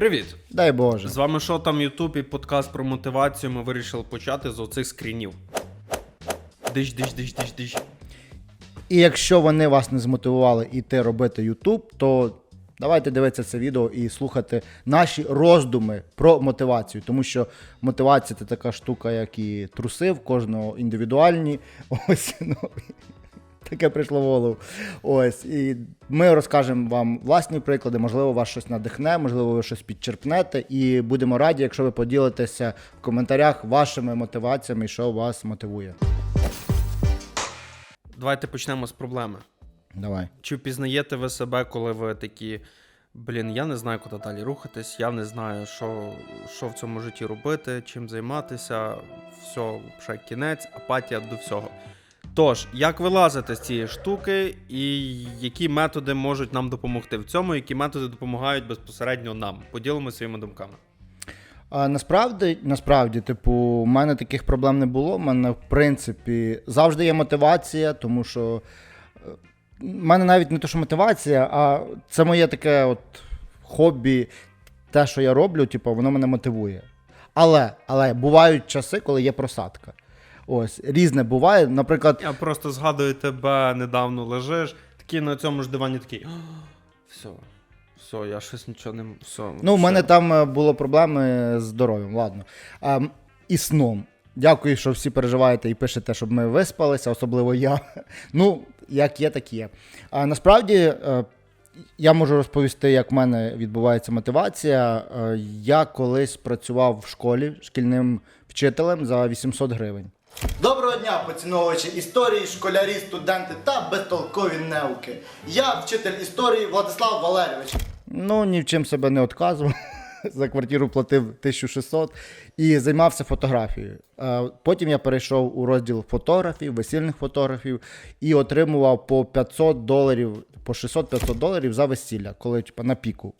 Привіт! Дай Боже. З вами що там Ютуб і подкаст про мотивацію. Ми вирішили почати з оцих скрінів. Диш, диш, диш, диш, диш. І якщо вони вас не змотивували йти робити YouTube, то давайте дивитися це відео і слухати наші роздуми про мотивацію. Тому що мотивація це така штука, як і труси, в кожного індивідуальні. Ось ну, таке прийшло в голову. Ось. І ми розкажемо вам власні приклади, можливо, вас щось надихне, можливо, ви щось підчерпнете. І будемо раді, якщо ви поділитеся в коментарях вашими мотиваціями, що вас мотивує. Давайте почнемо з проблеми. Давай. Чи впізнаєте ви себе, коли ви такі. Блін, я не знаю, куди далі рухатись, я не знаю, що, що в цьому житті робити, чим займатися, все, вже кінець, апатія до всього. Тож, як вилазити з цієї штуки, і які методи можуть нам допомогти в цьому, які методи допомагають безпосередньо нам? Поділимося своїми думками. А насправді, насправді, типу, у мене таких проблем не було. У мене, в принципі, завжди є мотивація, тому що е, в мене навіть не то, що мотивація, а це моє таке от хобі, те, що я роблю, типу, воно мене мотивує. Але, але бувають часи, коли є просадка. Ось, різне буває. Наприклад, Я просто згадую тебе, недавно лежиш, такий на цьому ж дивані такий. Все, все, я щось нічого не. Все, Ну, у мене там е, було проблеми з здоров'ям, ладно. А, і сном. Дякую, що всі переживаєте і пишете, щоб ми виспалися, особливо я. Ну, як є, так є. А насправді е, я можу розповісти, як в мене відбувається мотивація. Е, Я колись працював в школі шкільним вчителем за 800 гривень. Доброго дня, поціновувачі історії, школярі, студенти та безтолкові науки. Я вчитель історії Владислав Валерійович. Ну, ні в чим себе не відказував. За квартиру платив 1600 і займався фотографією. Е, Потім я перейшов у розділ фотографів, весільних фотографів і отримував по 500 доларів, по 600-500 доларів за весілля, коли типу, на піку.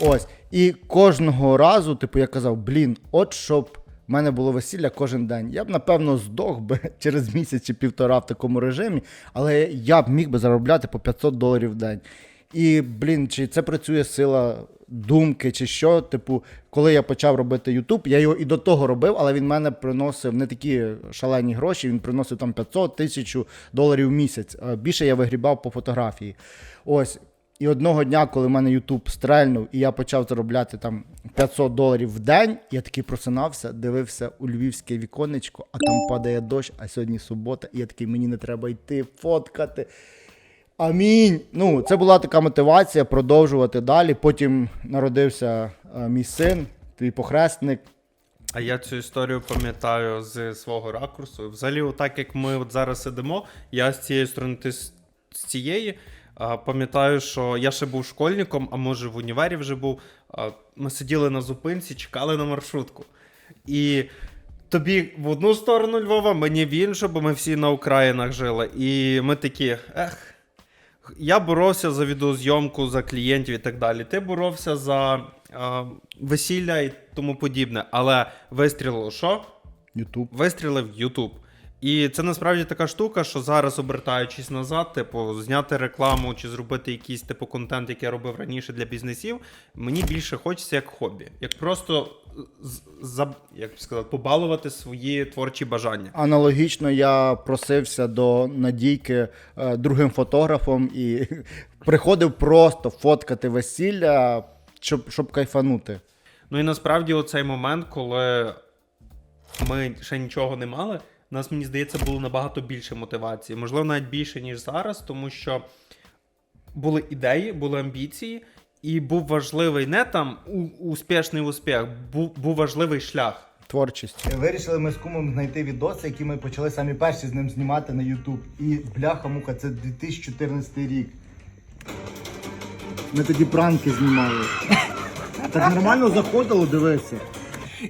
Ось. І кожного разу, типу, я казав, блін, от щоб в мене було весілля кожен день. Я б, напевно, здох би через місяць чи півтора в такому режимі, але я б міг би заробляти по 500 доларів в день. І, блін, чи це працює сила думки, чи що. Типу, коли я почав робити YouTube, я його і до того робив, але він мене приносив не такі шалені гроші, він приносив там 500 тисяч доларів в місяць. Е, Більше я вигрібав по фотографії. Ось. І одного дня, коли в мене YouTube стрельнув, і я почав заробляти там 500 доларів в день, я такий просинався, дивився у львівське віконечко, а там падає дощ, а сьогодні субота, і я такий, мені не треба йти фоткати. Амінь. Ну, це була така мотивація продовжувати далі. Потім народився е, мій син, твій похресник. А я цю історію пам'ятаю з свого ракурсу. Взагалі, отак як ми от зараз сидимо, я з цієї сторони, ти з цієї. Пам'ятаю, що я ще був школьником, а може в універі вже був. Ми сиділи на зупинці, чекали на маршрутку. І тобі в одну сторону Львова, мені в іншу, бо ми всі на Українах жили. І ми такі, ех. Я боровся за відеозйомку, за клієнтів і так далі. Ти боровся за а, весілля і тому подібне. Але вистрілило що? YouTube. Вистрілив YouTube. І це насправді така штука, що зараз, обертаючись назад, типу, зняти рекламу чи зробити якийсь типу контент, який я робив раніше для бізнесів, мені більше хочеться як хобі, як просто за, як сказати, побалувати свої творчі бажання. Аналогічно я просився до Надійки е, другим фотографом і приходив просто фоткати весілля, щоб, щоб кайфанути. Ну і насправді оцей момент, коли ми ще нічого не мали, у нас, мені здається, було набагато більше мотивації. Можливо, навіть більше, ніж зараз, тому що були ідеї, були амбіції, і був важливий не там успішний успіх, був, був важливий шлях. Творчість. Вирішили ми з кумом знайти відоси, які ми почали самі перші з ним знімати на YouTube. І бляха-муха, це 2014 рік. Ми тоді пранки знімали. Так нормально заходило, дивися.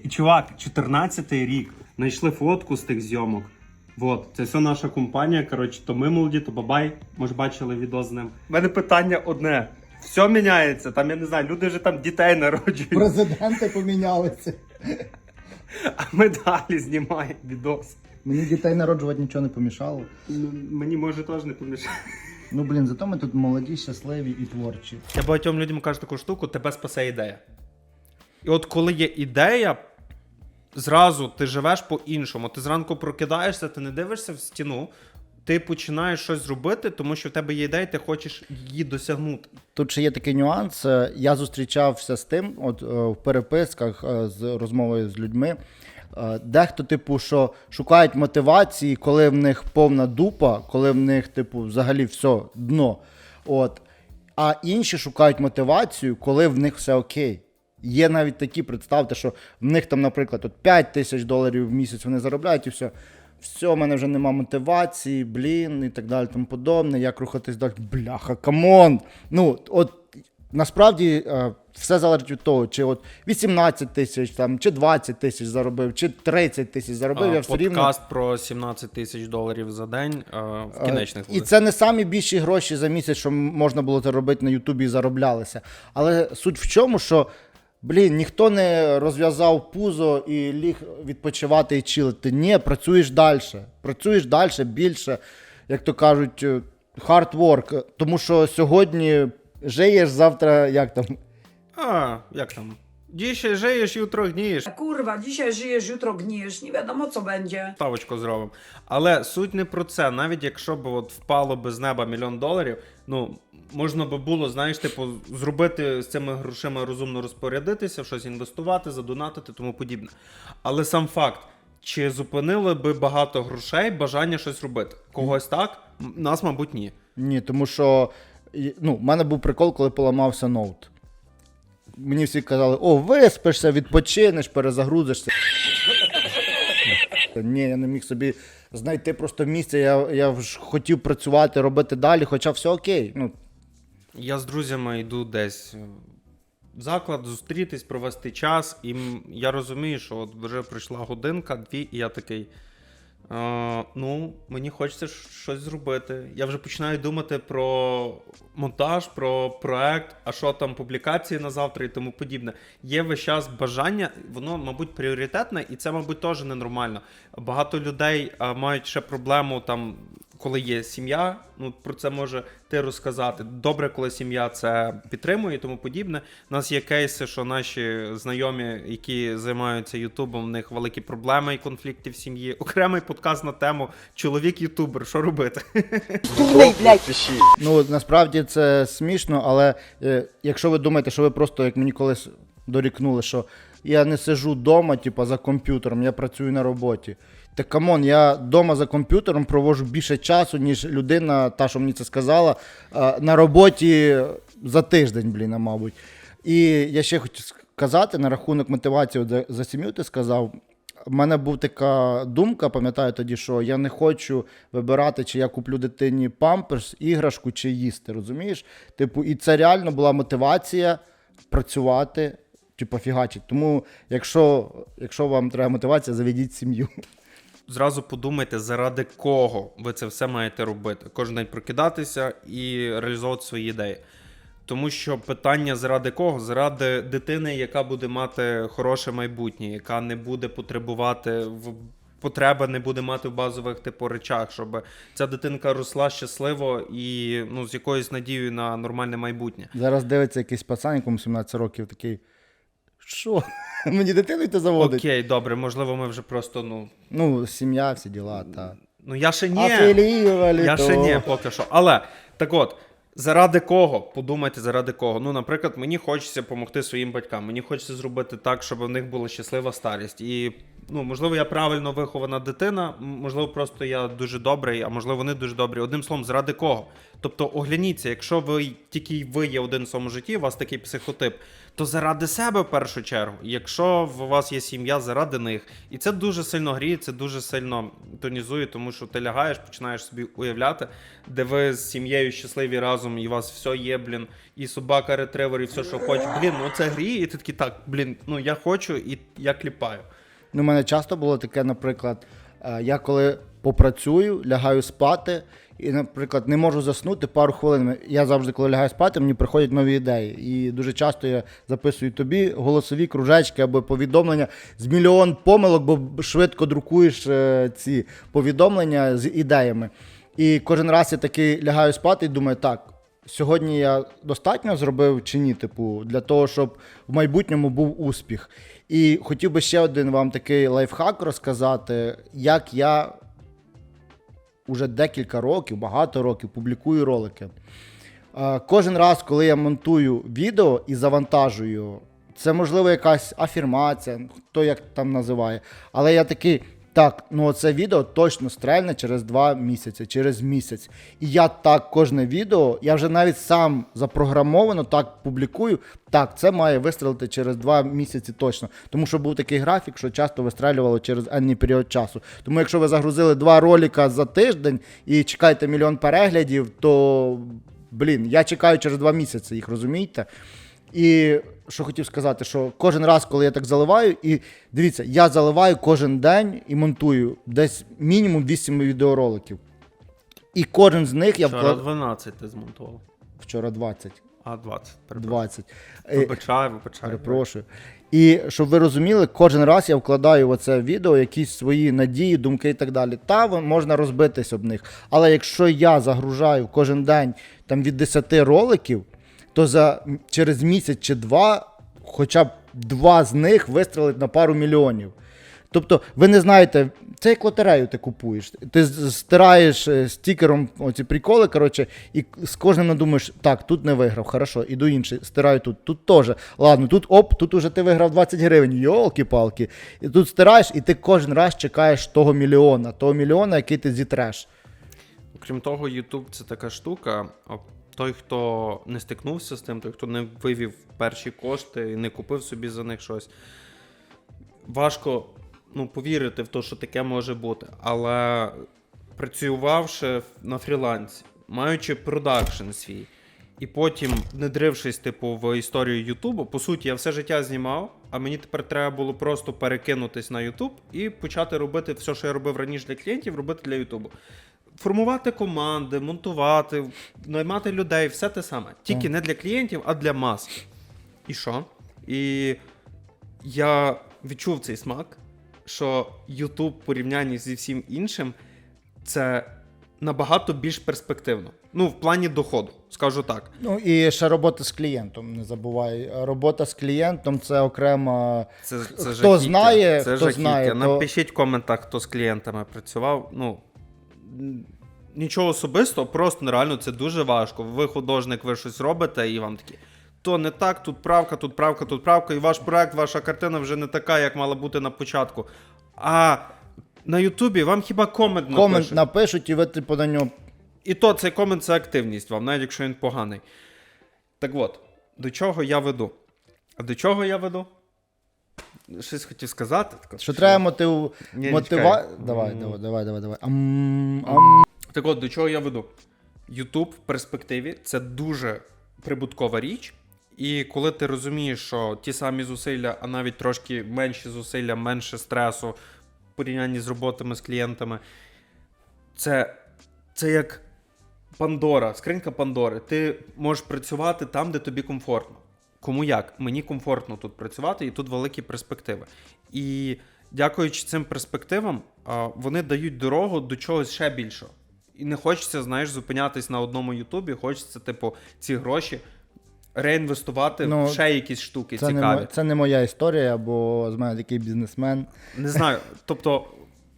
І чувак, 14-й рік, знайшли фотку з тих зйомок. Вот, це все наша компанія. Коротше, то ми молоді, то бабай. Ми ж бачили відео з ним. У мене питання одне: все міняється. Там я не знаю, люди вже там дітей народжують, Президенти помінялися. а ми далі знімаємо відос. Мені дітей народжувати нічого не помішало. Ну, Мені може теж не помішає. Ну блін, зато ми тут молоді, щасливі і творчі. Я багатьом людям кажу таку штуку, тебе спасе ідея. І от коли є ідея, зразу ти живеш по-іншому. Ти зранку прокидаєшся, ти не дивишся в стіну, ти починаєш щось робити, тому що в тебе є ідея, ти хочеш її досягнути. Тут ще є такий нюанс. е, Я зустрічався з тим, от е, в переписках е, з розмовою з людьми. Дехто, типу, що шукають мотивації, коли в них повна дупа, коли в них, типу, взагалі все дно. От. А інші шукають мотивацію, коли в них все окей. Є навіть такі, представте, що в них там, наприклад, от 5 тисяч доларів в місяць вони заробляють і все. Все, в мене вже нема мотивації, блін, і так далі, тому подобне. Як рухатись далі? Бляха, камон. Ну, от насправді е, все залежить від того, чи от 18 тисяч, там, чи 20 тисяч заробив, чи 30 тисяч заробив, А, я все рівно. Подкаст про 17 тисяч доларів за день а, в кінечних І це не самі більші гроші за місяць, що можна було це робити на Ютубі і зароблялися. Але суть в чому, що блін, ніхто не розв'язав пузо і ліг відпочивати і чилити. Ні, працюєш далі. Працюєш далі більше, як то кажуть, хардворк. work. Тому що сьогодні жиєш, завтра як там. А, як там? Dzisiaj żyjesz, jutro gniєш. Kurwa, dzisiaj żyjesz, jutro gniesz, nie wiadomo co będzie. Ставочку зробимо. Але суть не про це. Навіть якщо б от впало би з неба мільйон доларів, ну можна би було, знаєш, типу, зробити з цими грошима розумно розпорядитися, в щось інвестувати, задонатити, тому подібне. Але сам факт, чи зупинили би багато грошей бажання щось робити? Когось так, нас, мабуть, ні. Ні, тому що і- ну, в мене був прикол, коли поламався ноут. Мені всі казали, о, виспишся, відпочинеш, перезагрузишся. Ні, я не міг собі знайти просто місце. Я, я ж хотів працювати, робити далі, хоча все окей. Ну, Я з друзями йду десь в заклад, зустрітись, провести час, і я розумію, що от вже прийшла годинка, дві, і я такий. Ну, мені хочеться щось зробити. Я вже починаю думати про монтаж, про проект, а що там публікації на завтра і тому подібне. Є весь час бажання, воно, мабуть, пріоритетне, і це, мабуть, теж ненормально. Багато людей е, мають ще проблему там. Коли є сім'я, ну про це може ти розказати. Добре, коли сім'я це підтримує і тому подібне. У нас є кейси, що наші знайомі, які займаються Ютубом, в них великі проблеми і конфлікти в сім'ї. Окремий подкаст на тему чоловік-ютубер. Що робити? Ну, насправді це смішно, але е, якщо ви думаєте, що ви просто, як мені колись дорікнули, що я не сижу вдома, типу, за комп'ютером, я працюю на роботі. Так камон, я вдома за комп'ютером проводжу більше часу, ніж людина, та, що мені це сказала, е, на роботі за тиждень, блін, мабуть. І я ще хочу сказати на рахунок мотивації от за, сім'ю, ти сказав. У мене була така думка, пам'ятаю тоді, що я не хочу вибирати, чи я куплю дитині памперс, іграшку чи їсти. Розумієш? Типу, і це реально була мотивація працювати, типу, фігачить. Тому, якщо, якщо вам треба мотивація, заведіть сім'ю. Зразу подумайте, заради кого ви це все маєте робити. Кожен день прокидатися і реалізовувати свої ідеї. Тому що питання заради кого? Заради дитини, яка буде мати хороше майбутнє, яка не буде потребувати в потреба не буде мати в базових типу речах, щоб ця дитинка росла щасливо і ну з якоюсь надією на нормальне майбутнє. Зараз дивиться якийсь пацан, якому 17 років, такий. Що? Мені дитину йти заводить? Окей, добре, можливо, ми вже просто ну. Ну, сім'я, всі діла, та. Ну я ще ні. Афілівалі, Я то. ще ні, поки що. Але так от, заради кого? Подумайте, заради кого. Ну, наприклад, мені хочеться допомогти своїм батькам. Мені хочеться зробити так, щоб у них була щаслива старість. І ну, можливо, я правильно вихована дитина, можливо, просто я дуже добрий, а можливо, вони дуже добрі. Одним словом, заради кого? Тобто, огляніться, якщо ви тільки ви є один в своєму житті, у вас такий психотип, то заради себе в першу чергу. Якщо у вас є сім'я, заради них. І це дуже сильно гріє, це дуже сильно тонізує, тому що ти лягаєш, починаєш собі уявляти, де ви з сім'єю щасливі разом, і у вас все є, блін, і собака, ретривер, і все, що хочеш. Блін, ну це гріє, і ти такий, так, блін, ну я хочу, і я кліпаю. Ну, у мене часто було таке, наприклад, е, я коли попрацюю, лягаю спати, і, наприклад, не можу заснути пару хвилин. Я завжди, коли лягаю спати, мені приходять нові ідеї. І дуже часто я записую тобі голосові кружечки або повідомлення з мільйон помилок, бо швидко друкуєш е, ці повідомлення з ідеями. І кожен раз я таки лягаю спати і думаю, так. Сьогодні я достатньо зробив чи ні, типу, для того, щоб в майбутньому був успіх. І хотів би ще один вам такий лайфхак розказати, як я уже декілька років, багато років публікую ролики. Кожен раз, коли я монтую відео і завантажую, це можливо якась афірмація, хто як там називає. Але я такий, так, ну це відео точно стрельне через два місяці, через місяць. І я так кожне відео, я вже навіть сам запрограмовано так публікую. Так, це має вистрелити через два місяці точно. Тому що був такий графік, що часто вистрелювало через енний період часу. Тому якщо ви загрузили два ролика за тиждень і чекаєте мільйон переглядів, то блін, я чекаю через два місяці їх, розумієте? І що хотів сказати, що кожен раз, коли я так заливаю, і дивіться, я заливаю кожен день і монтую десь мінімум 8 відеороликів. І кожен з них я Вчора вклад... 12 ти змонтував. Вчора 20. А, 20. перепрошую. 20. Е, Вибачаю, вибачаю. Перепрошую. І щоб ви розуміли, кожен раз я вкладаю в оце відео якісь свої надії, думки і так далі. Та можна розбитись об них. Але якщо я загружаю кожен день там від 10 роликів, то за через місяць чи два, хоча б два з них вистрелить на пару мільйонів. Тобто, ви не знаєте, це як лотерею ти купуєш. Ти стираєш е, стікером оці приколи, коротше, і з кожним надумаєш, так, тут не виграв, хорошо, іду інший, стираю тут, тут теж. Ладно, тут оп, тут уже ти виграв 20 гривень, йолки-палки. І тут стираєш, і ти кожен раз чекаєш того мільйона, того мільйона, який ти зітреш. Окрім того, YouTube це така штука. Той, хто не стикнувся з тим, той, хто не вивів перші кошти і не купив собі за них щось. Важко ну, повірити в те, що таке може бути. Але працювавши на фрілансі, маючи продакшн свій, і потім, внедрившись, типу, в історію Ютубу, по суті, я все життя знімав, а мені тепер треба було просто перекинутись на Ютуб і почати робити все, що я робив раніше для клієнтів, робити для Ютубу. Формувати команди, монтувати, наймати людей, все те саме. Тільки не для клієнтів, а для мас. І що? І я відчув цей смак, що YouTube в порівнянні зі всім іншим це набагато більш перспективно. Ну, в плані доходу, скажу так. Ну і ще робота з клієнтом, не забувай. Робота з клієнтом це окрема. Це, це Хто жахіття. знає, це хто жахіття. знає, Напишіть в коментах, хто з клієнтами працював. Ну, нічого особистого, просто реально це дуже важко. Ви художник, ви щось робите, і вам такі. То не так, тут правка, тут правка, тут правка, і ваш проект, ваша картина вже не така, як мала бути на початку. А на Ютубі вам хіба комент Комент напишуть. напишуть, і ви типу на нього. І то цей комент це активність вам, навіть якщо він поганий. Так от, до чого я веду? А до чого я веду? Щось хотів сказати. таке, Що треба мотив... Ні, мотива... Давай, давай, давай, давай, давай. Ам, ам. Так от, до чого я веду? YouTube в перспективі це дуже прибуткова річ. І коли ти розумієш, що ті самі зусилля, а навіть трошки менші зусилля, менше стресу в порівнянні з роботами з клієнтами, це, це як Пандора, скринька Пандори. Ти можеш працювати там, де тобі комфортно. Кому як? Мені комфортно тут працювати, і тут великі перспективи. І дякуючи цим перспективам, вони дають дорогу до чогось ще більшого. І не хочеться, знаєш, зупинятись на одному Ютубі, хочеться, типу, ці гроші реінвестувати Ну, в ще якісь штуки Це цікаві. мо- це не моя історія, бо з мене такий бізнесмен. Не знаю. Тобто,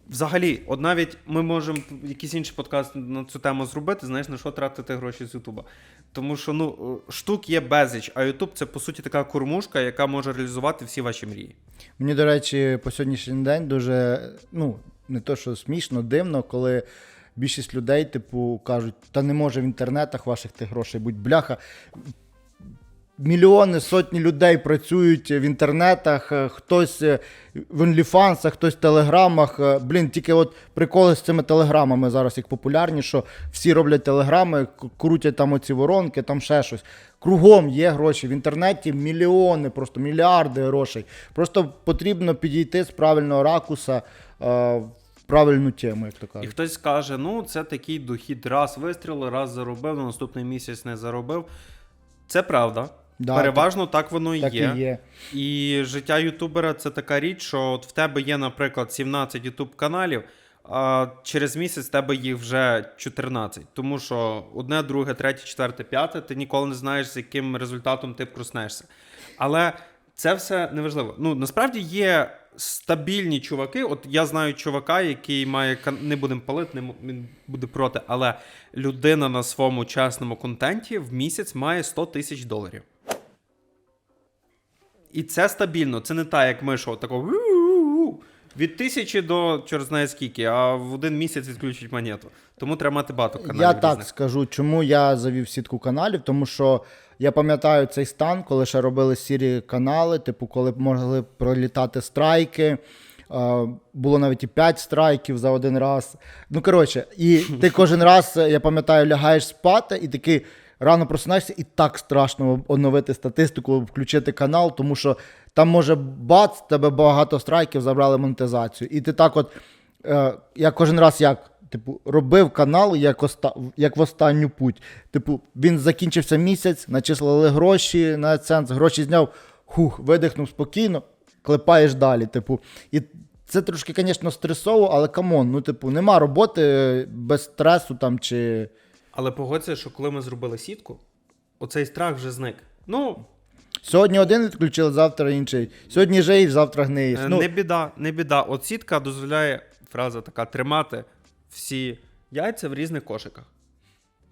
взагалі, от навіть ми можемо якийсь інший подкаст на цю тему зробити, знаєш, на що тратити гроші з Ютуба. Тому що ну, штук є безліч, а Ютуб це по суті така кормушка, яка може реалізувати всі ваші мрії. Мені, до речі, по сьогоднішній день дуже, ну, не то, що смішно, дивно, коли більшість людей, типу, кажуть, та не може в інтернетах ваших тих грошей будь бляха. Мільйони, сотні людей працюють в інтернетах, е, хтось е, в OnlyFans, хтось в телеграмах. Е, Блін, тільки от приколи з цими телеграмами зараз як популярні, що всі роблять телеграми, крутять там оці воронки, там ще щось. Кругом є гроші. В інтернеті мільйони, просто мільярди грошей. Просто потрібно підійти з правильного ракуса правильну тему, як то кажуть. І хтось скаже: ну, це такий дохід, раз вистрілив, раз заробив, на наступний місяць не заробив. Це правда. Да, Переважно так, воно і Так є. і є. І життя ютубера це така річ, що от в тебе є, наприклад, 17 ютуб каналів, а через місяць в тебе їх вже 14. Тому що одне, друге, третє, четверте, п'яте, ти ніколи не знаєш, з яким результатом ти проснешся. Але це все неважливо. Ну, насправді є стабільні чуваки. От я знаю чувака, який має не будемо палити, не він буде проти, але людина на своєму чесному контенті в місяць має 100 тисяч доларів. І це стабільно. Це не так, як ми, що такого від тисячі до чорт знає скільки, а в один місяць відключить монету. Тому треба мати багато каналів. Я так різних. скажу, чому я завів сітку каналів, тому що я пам'ятаю цей стан, коли ще робили сірі канали, типу, коли могли пролітати страйки. е, Було навіть і 5 страйків за один раз. Ну, коротше, і ти кожен раз, е, я пам'ятаю, лягаєш спати, і такий рано просинаєшся, і так страшно оновити статистику, включити канал, тому що там може бац, тебе багато страйків забрали монетизацію. І ти так от, е, я кожен раз як? Типу, робив канал як, оста... як в останню путь. Типу, він закінчився місяць, начислили гроші на AdSense, гроші зняв, хух, видихнув спокійно, клепаєш далі. Типу, і це трошки, звісно, стресово, але камон, ну, типу, нема роботи без стресу там чи. Але погодься, що коли ми зробили сітку, оцей страх вже зник. Ну, Сьогодні один відключили, завтра інший. Сьогодні жиєш, завтра гниєш. Е, Ну, Не біда, не біда. От сітка дозволяє, фраза така, тримати всі яйця в різних кошиках.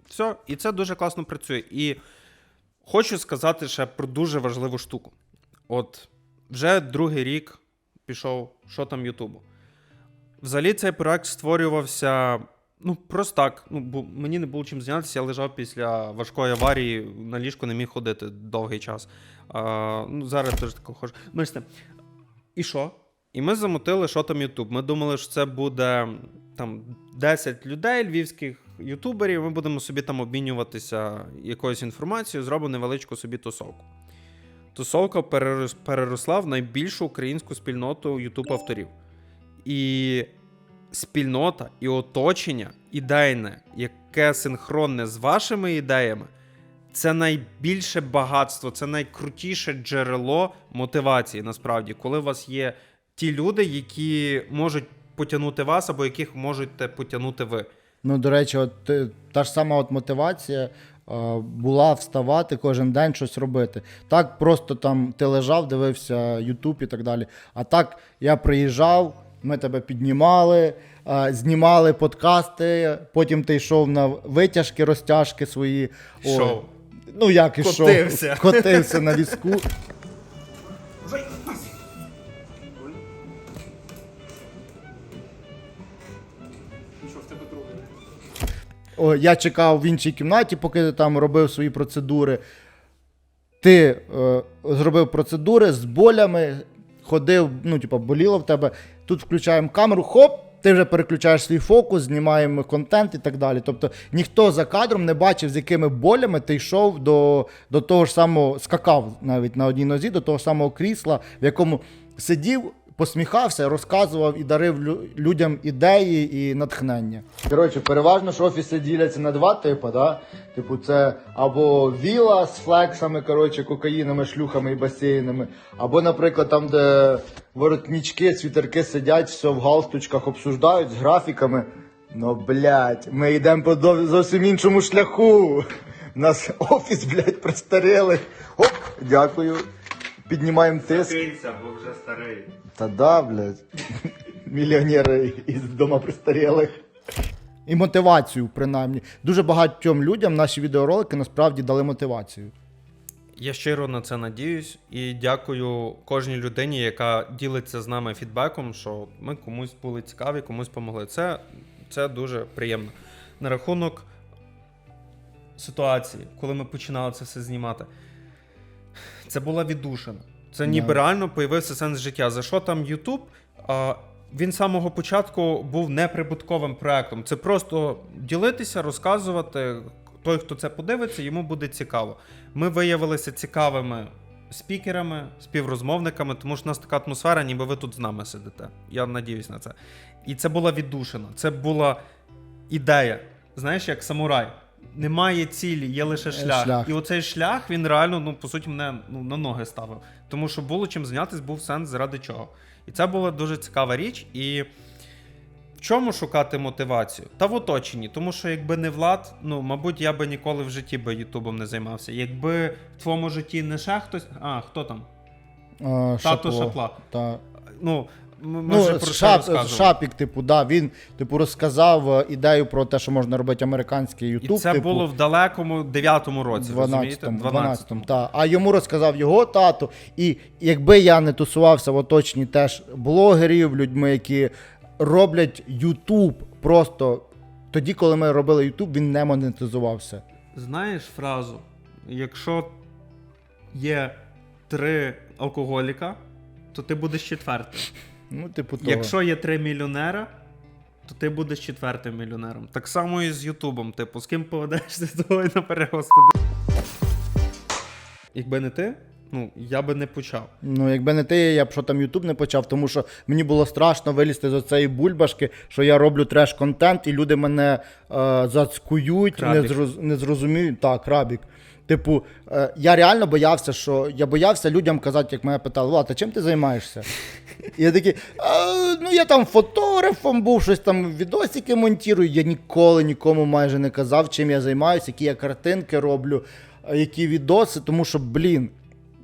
Все, і це дуже класно працює. І хочу сказати ще про дуже важливу штуку. От вже другий рік пішов, що там Ютубу. Взагалі цей проект створювався. Ну, просто так. Ну, бо мені не було чим зайнятися, я лежав після важкої аварії, на ліжку не міг ходити довгий час. А, ну, зараз теж тако хожу. Мисне. І що? І ми замотили, що там Ютуб. Ми думали, що це буде там 10 людей, львівських ютуберів. Ми будемо собі там обмінюватися якоюсь інформацією, зробимо невеличку собі тусовку. Тусовка перерос- переросла в найбільшу українську спільноту ютуб авторів. І спільнота і оточення ідейне, яке синхронне з вашими ідеями, це найбільше багатство, це найкрутіше джерело мотивації, насправді, коли у вас є ті люди, які можуть потягнути вас, або яких можете потягнути ви. Ну, до речі, от е, та ж сама от мотивація е, була вставати кожен день щось робити. Так просто там ти лежав, дивився Ютуб і так далі. А так я приїжджав, ми тебе піднімали, знімали подкасти, потім ти йшов на витяжки, розтяжки свої. Шоу. Ну, як і Котився. шов. Котився на візку. О, я чекав в іншій кімнаті, поки ти там робив свої процедури. Ти е, зробив процедури з болями, ходив, ну, типу, боліло в тебе. Тут включаємо камеру, хоп, ти вже переключаєш свій фокус, знімаємо контент і так далі. Тобто ніхто за кадром не бачив, з якими болями ти йшов до, до того ж самого, скакав навіть на одній нозі, до того самого крісла, в якому сидів, посміхався, розказував і дарив людям ідеї і натхнення. Коротше, переважно ж офіси діляться на два типи, да? Типу, це або віла з флексами, коротше, кокаїнами, шлюхами і басейнами, або, наприклад, там, де воротнички, світерки сидять, все в галстучках обсуждають з графіками. Ну, блядь, ми йдемо по зовсім іншому шляху. У нас офіс, блядь, престарілих. Оп, дякую. Піднімаємо тиск. бо вже старий. Та да, блядь. Мільйонери із дома престарілих. І мотивацію, принаймні. Дуже багатьом людям наші відеоролики насправді дали мотивацію. Я щиро на це надіюсь і дякую кожній людині, яка ділиться з нами фідбеком, що ми комусь були цікаві, комусь помогли. Це, це дуже приємно. На рахунок ситуації, коли ми починали це все знімати, це була віддушина. Це ніби реально появився сенс життя. За що там? А, він з самого початку був неприбутковим проектом. Це просто ділитися, розказувати. Той, хто це подивиться, йому буде цікаво. Ми виявилися цікавими спікерами, співрозмовниками, тому що у нас така атмосфера, ніби ви тут з нами сидите. Я надіюсь на це. І це була віддушина, це була ідея. Знаєш, як самурай. Немає цілі, є лише шлях. шлях. І оцей шлях він реально, ну, по суті, мене ну, на ноги ставив. Тому що було чим зайнятися, був сенс заради чого. І це була дуже цікава річ. І в чому шукати мотивацію? Та в оточенні. Тому що якби не влад, ну мабуть, я би ніколи в житті би Ютубом не займався. Якби в твоєму житті не ще хтось. А, хто там? Е, Тато. Шапла. Та. Ну, вже Ну, про шап. Шапік, типу, да, він типу, розказав е, ідею про те, що можна робити американський І Ютуб. це типу, було в далекому 9-му році. 12 12-му, 12-му, та. А йому розказав його тато. І якби я не тусувався в оточенні теж блогерів, людьми, які роблять Ютуб просто тоді, коли ми робили Ютуб, він не монетизувався. Знаєш фразу: якщо є три алкоголіка, то ти будеш четвертим. Ну, типу, того. Якщо є три мільйонера, то ти будеш четвертим мільйонером. Так само і з Ютубом. Типу, з ким поведешся, з того і наперед, господи. Якби не ти, ну я би не почав. Ну, якби не ти, я б що там Ютуб не почав, тому що мені було страшно вилізти з цієї бульбашки, що я роблю треш-контент, і люди мене е, зацькують, не, зроз, не зрозуміють. Так, крабік. Типу, е, я реально боявся, що я боявся людям казати, як мене питали, Влад, а чим ти займаєшся? І я такий, «А, ну я там фотографом був, щось там відосики монтую. Я ніколи нікому майже не казав, чим я займаюся, які я картинки роблю, е, які відоси, тому що, блін,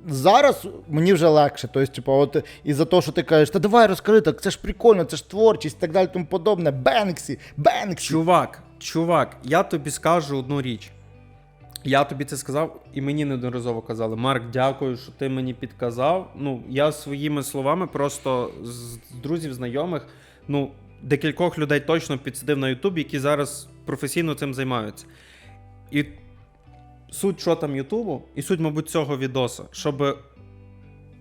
зараз мені вже легше. Тобто, типу, от із-за того, що ти кажеш, та давай розкажи, так це ж прикольно, це ж творчість, так далі, тому подобне. Бенксі, Бенксі. Чувак, чувак, я тобі скажу одну річ. Я тобі це сказав, і мені неодноразово казали: Марк, дякую, що ти мені підказав. Ну, я своїми словами просто з друзів, знайомих, ну, декількох людей точно підсидив на Ютубі, які зараз професійно цим займаються. І суть, що там Ютубу, і суть, мабуть, цього відоса, щоб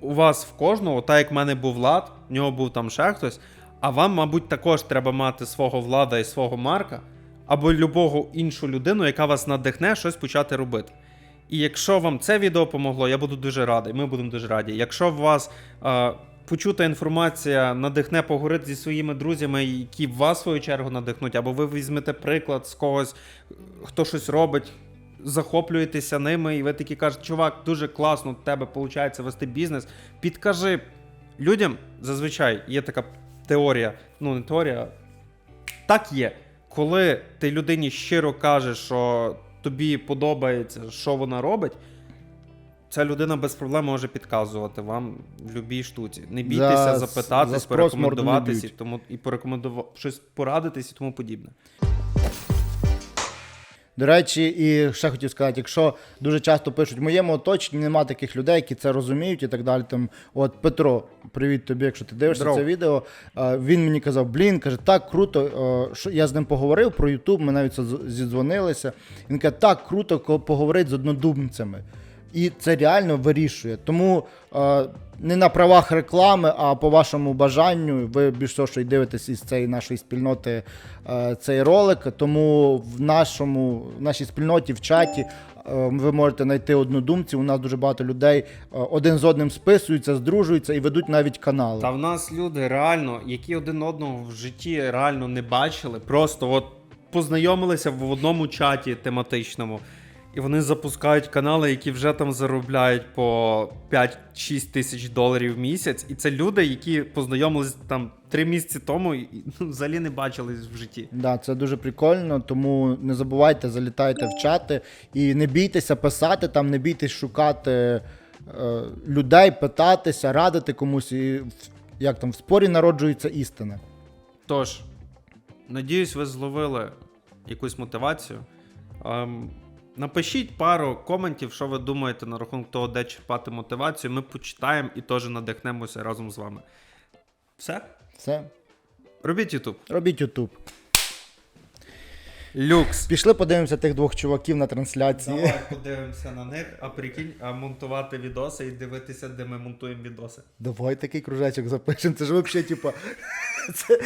у вас в кожного, так як в мене був влад, в нього був там ще хтось, а вам, мабуть, також треба мати свого влада і свого марка, або любого іншу людину, яка вас надихне щось почати робити. І якщо вам це відео помогло, я буду дуже радий. Ми будемо дуже раді. Якщо вас е, почута інформація надихне поговорити зі своїми друзями, які вас в свою чергу надихнуть, або ви візьмете приклад з когось, хто щось робить, захоплюєтеся ними, і ви такі кажете, чувак, дуже класно в тебе виходить вести бізнес. Підкажи людям, зазвичай є така теорія, ну не теорія, так є. Коли ти людині щиро кажеш, що тобі подобається, що вона робить, ця людина без проблем може підказувати вам в будь-якій штуці. Не бійтеся За- запитатись, за порекомендуватись і тому і порекомендувати щось порадитись і тому подібне. До речі, і ще хотів сказати, якщо дуже часто пишуть, в моєму оточенні нема таких людей, які це розуміють і так далі. Там, от Петро, привіт тобі, якщо ти дивишся Дров. це відео. Він мені казав, блін, каже, так круто. що я з ним поговорив про Ютуб, ми навіть зідзвонилися. Він каже, так круто поговорити з однодумцями. І це реально вирішує. Тому е, не на правах реклами, а по вашому бажанню. Ви більш всього, що й дивитесь із цієї нашої спільноти е, цей ролик. Тому в нашому в нашій спільноті в чаті е, ви можете знайти однодумців. У нас дуже багато людей е, один з одним списуються, здружуються і ведуть навіть канали. Та в нас люди реально, які один одного в житті реально не бачили, просто от познайомилися в одному чаті тематичному. І вони запускають канали, які вже там заробляють по 5-6 тисяч доларів в місяць. І це люди, які познайомились там три місяці тому і ну, взагалі не бачились в житті. Да, це дуже прикольно, тому не забувайте, залітайте в чати і не бійтеся писати там, не бійтесь шукати е, людей, питатися, радити комусь. І в- як там в спорі народжується істина. Тож, надіюсь, ви зловили якусь мотивацію. Ем, напишіть пару коментів, що ви думаєте на рахунок того, де черпати мотивацію. Ми почитаємо і теж надихнемося разом з вами. Все? Все, Робіть YouTube. робіть Ютуб. Люкс. Пішли подивимося тих двох чуваків на трансляції. Давай подивимося на них, а прикинь, а монтувати відоси і дивитися, де ми монтуємо відоси. Давай такий кружечок запишемо. Це ж взагалі, типа. Це,